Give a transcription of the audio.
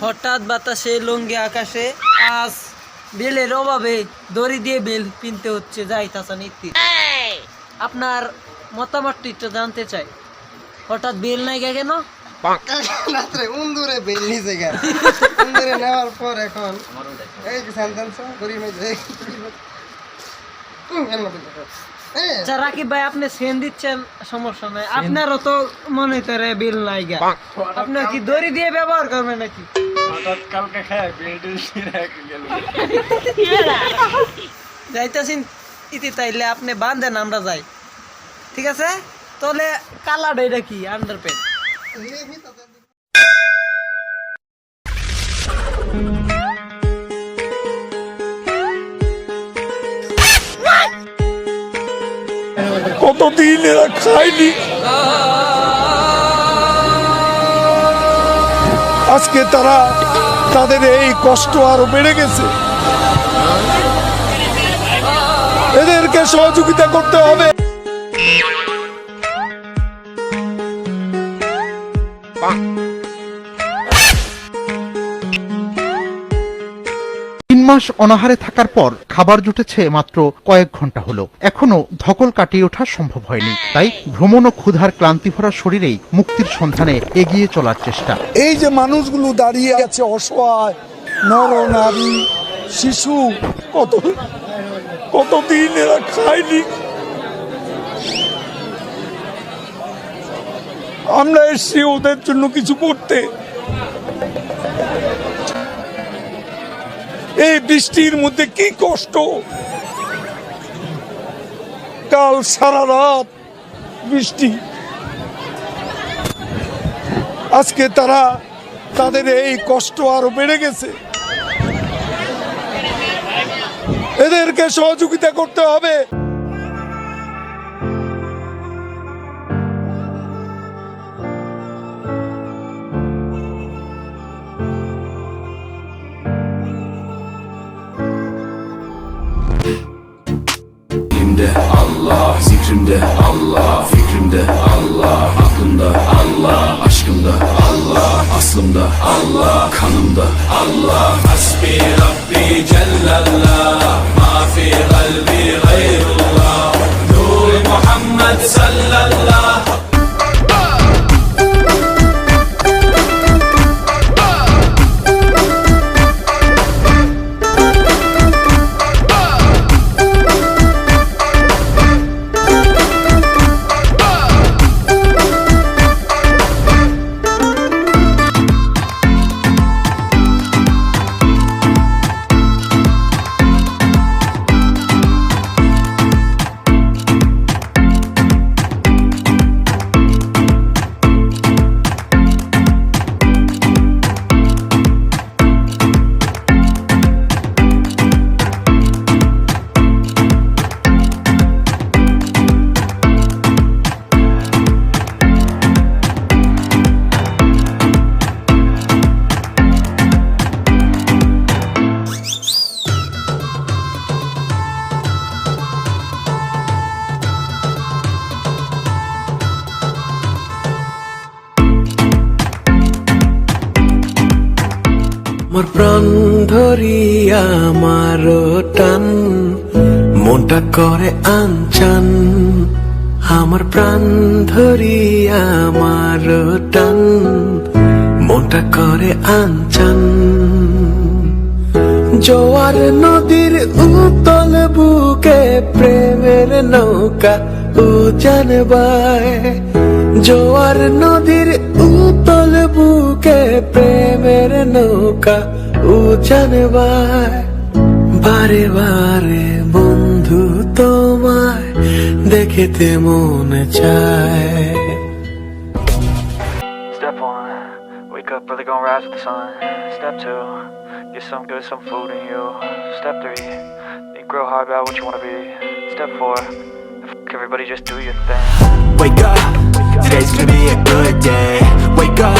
হঠাৎ বাতাসে লঙ্গি আকাশে আজ বেলের অভাবে দড়ি দিয়ে বেল কিনতে হচ্ছে যাই তাছা নীতি আপনার মতামতটি একটু জানতে চাই। হঠাৎ বেল নাই গে কেন? রাত্রে উন্দুরে বেল নিচে গেল উন্দুরে নেওয়ার পর এখন এই সেন্টেন্স করি মে যে আচ্ছা রাকিব ভাই আপনি সেন দিচ্ছেন সমস্যা নাই। আপনারও তো মনে করে বিল নাই গা। কি দড়ি দিয়ে ব্যবহার করবেন নাকি? যাইতেছেন ইতি তাইলে আপনি বান্ধেন আমরা যাই। ঠিক আছে? তাহলে কালার এটা কি? আন্ডার কতদিন এরা খায়নি আজকে তারা তাদের এই কষ্ট আরও বেড়ে গেছে। এদেরকে সহযোগিতা করতে হবে। মাস অনাহারে থাকার পর খাবার জুটেছে মাত্র কয়েক ঘণ্টা হলো। এখনও ধকল কাটিয়ে ওঠা সম্ভব হয়নি। তাই ভ্রমণ ও ক্ষুধার ক্লান্তি ভরা শরীরেই মুক্তির সন্ধানে এগিয়ে চলার চেষ্টা। এই যে মানুষগুলো দাঁড়িয়ে আছে, অসহায় নর নারী শিশু, কত কতদিন এরা খায়নি? আমরা এসছি ওদের জন্য কিছু করতে। এই বৃষ্টির মধ্যে কি কষ্ট? কাল সারা রাত বৃষ্টি। আজকে তারা তাদের এই কষ্ট আরও বেড়ে গেছে। এদেরকে সহযোগিতা করতে হবে। Zikrimde Allah, zikrimde Allah, fikrimde Allah, aklımda Allah, aşkımda Allah, aslımda Allah, kanımda Allah. Hasbi Rabbi Cellallah, ma fi kalbi gayrullah. Nur Muhammed sallallahu আমার প্রাণ ধরিয়া আমার টান, মনটা করে আনচান। আমার প্রাণ ধরিয়া আমার টান, মনটা করে আনচান। জোয়ার নদীর উতল বুকে প্রেমের নৌকা উজান বায়। জোয়ার নদীর নৌকা উজান বায় বারে বারে বন্ধু তোমায় দেখিতে মনে চায় Step one, wake up early, gonna rise with the sun. Step two, get some good, some food in you. Step three, think real hard about what you wanna be. Step four, f- everybody just do your thing. Wake up, today's gonna be a good day. Wake up,